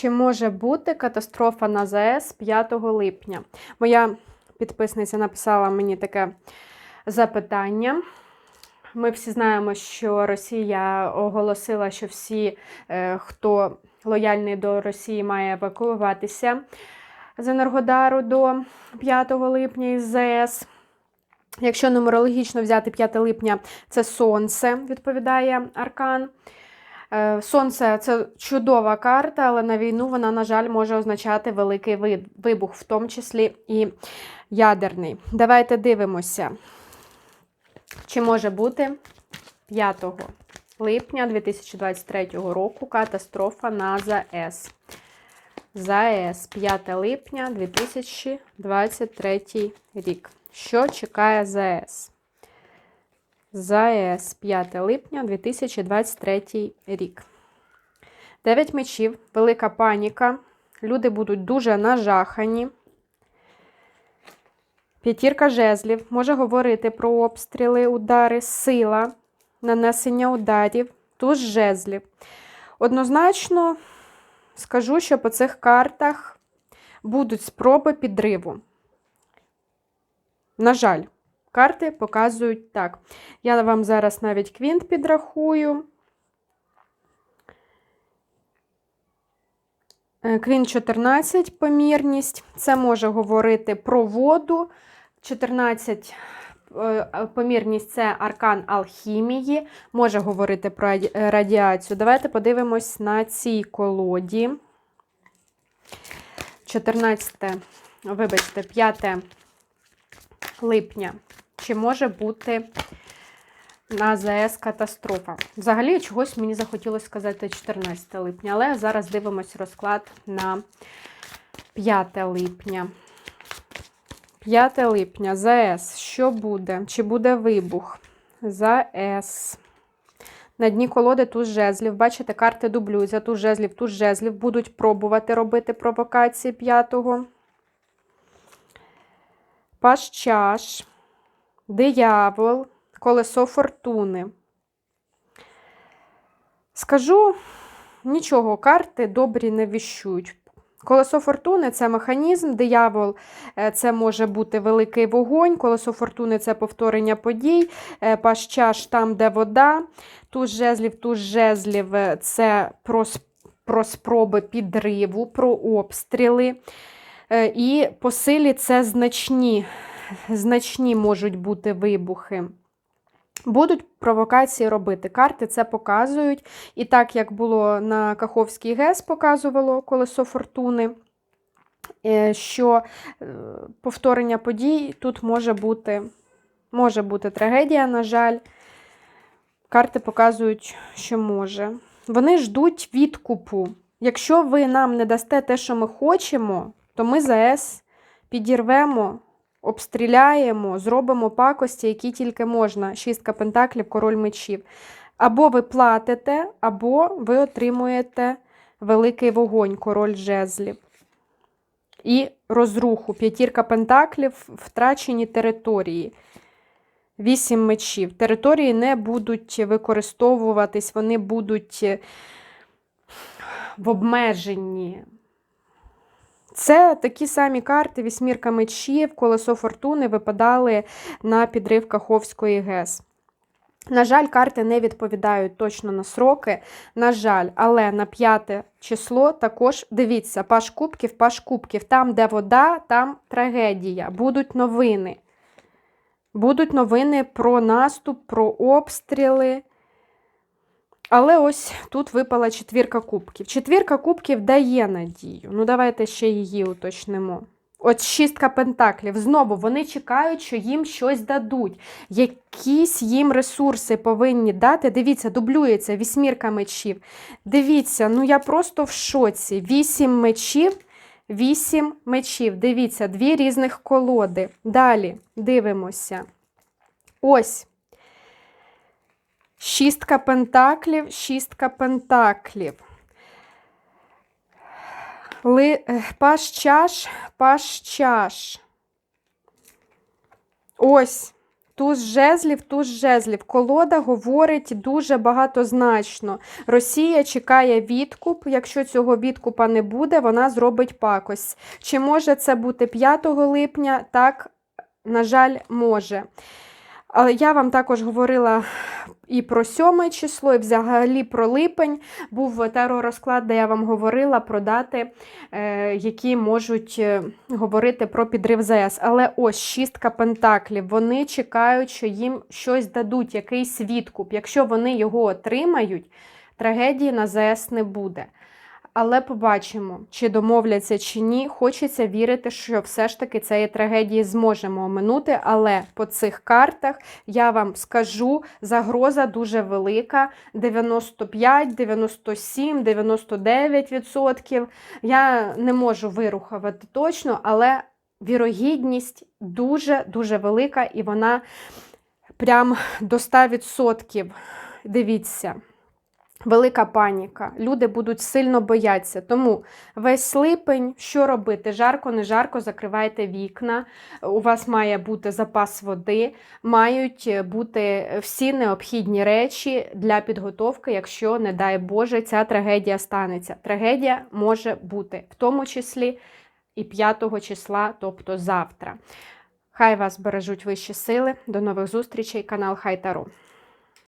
Чи може бути катастрофа на ЗАЕС 5 липня? Моя підписниця написала мені таке запитання. Ми всі знаємо, що Росія оголосила, що всі, е, хто лояльний до Росії, має евакуюватися з Енергодару до 5 липня із ЗАЕС. Якщо нумерологічно взяти 5 липня, це сонце, відповідає Аркан. Е, Сонце це чудова карта, але на війну вона, на жаль, може означати великий вибух, в тому числі і ядерний. Давайте дивимося, чи може бути 5 липня 2023 року катастрофа на ЗАЕС. ЗАЕС 5 липня 2023 рік. Що чекає ЗАЕС? ЗАЕС 5 липня 2023 рік. 9 мечів, велика паніка. Люди будуть дуже нажахані. П'ятірка жезлів може говорити про обстріли, удари, сила, нанесення ударів, туз жезлів. Однозначно скажу, що по цих картах будуть спроби підриву. На жаль, карти показують так. Я вам зараз навіть квінт підрахую. Е, Квін 14 помірність. Це може говорити про воду. 14 е, помірність це аркан алхімії. Може говорити про е, радіацію. Давайте подивимось на цій колоді. 14, вибачте, 5 липня. Чи може бути на ЗАЕС катастрофа? Взагалі, чогось мені захотілося сказати 14 липня, але зараз дивимось розклад на 5 липня. 5 липня ЗАЕС. Що буде? Чи буде вибух? ЗАЕС. На дні колоди туз жезлів. Бачите, карти дублюються. Туз жезлів, туз жезлів. Будуть пробувати робити провокації 5-го. Паш чаш, диявол, колесо фортуни. Скажу, нічого, карти добрі не віщують. Колесо фортуни це механізм, диявол е, це може бути великий вогонь, колесо фортуни це повторення подій, е, паш чаш там, де вода, туз жезлів, туз жезлів е, це про, про спроби підриву, про обстріли. І по силі це значні, значні можуть бути вибухи. Будуть провокації робити. Карти це показують. І так, як було на Каховський ГЕС, показувало колесо фортуни, е, що е, повторення подій тут може бути, може бути трагедія, на жаль. Карти показують, що може. Вони ждуть відкупу. Якщо ви нам не дасте те, що ми хочемо, то ми ЗАЕС підірвемо, обстріляємо, зробимо пакості, які тільки можна. Шістка пентаклів, король мечів. Або ви платите, або ви отримуєте великий вогонь, король жезлів. І розруху. П'ятірка пентаклів, втрачені території. Вісім мечів. Території не будуть використовуватись, вони будуть в обмеженні. Це такі самі карти, вісьмірка мечів, колесо фортуни випадали на підрив Каховської ГЕС. На жаль, карти не відповідають точно на сроки. На жаль, але на п'яте число також дивіться, паш кубків, паш кубків. Там, де вода, там трагедія. Будуть новини. Будуть новини про наступ, про обстріли. Але ось тут випала четвірка кубків. Четвірка кубків дає надію. Ну, давайте ще її уточнимо. От шістка пентаклів. Знову вони чекають, що їм щось дадуть. Якісь їм ресурси повинні дати. Дивіться, дублюється вісьмірка мечів. Дивіться, ну я просто в шоці. Вісім мечів, вісім мечів. Дивіться, дві різних колоди. Далі дивимося. Ось. Шістка пентаклів, шістка пентаклів. Ли, е, паш чаш, паш чаш. Ось. Туз жезлів, туз жезлів. Колода говорить дуже багатозначно. Росія чекає відкуп. Якщо цього відкупа не буде, вона зробить пакость. Чи може це бути 5 липня? Так, на жаль, може. Але я вам також говорила і про 7 число, і взагалі про липень. Був теророзклад, де я вам говорила про дати, е, які можуть е, говорити про підрив ЗС. Але ось шістка пентаклів. Вони чекають, що їм щось дадуть, якийсь відкуп. Якщо вони його отримають, трагедії на ЗС не буде. Але побачимо, чи домовляться чи ні. Хочеться вірити, що все ж таки цієї трагедії зможемо оминути. Але по цих картах я вам скажу, загроза дуже велика: 95, 97, 99%. Я не можу вирухувати точно, але вірогідність дуже-дуже велика, і вона прям до 100%. Дивіться. Велика паніка. Люди будуть сильно боятися. Тому весь липень, що робити? Жарко, не жарко, закривайте вікна. У вас має бути запас води, мають бути всі необхідні речі для підготовки, якщо, не дай Боже, ця трагедія станеться. Трагедія може бути, в тому числі і 5 числа, тобто завтра. Хай вас бережуть вищі сили. До нових зустрічей, канал Хай Таро.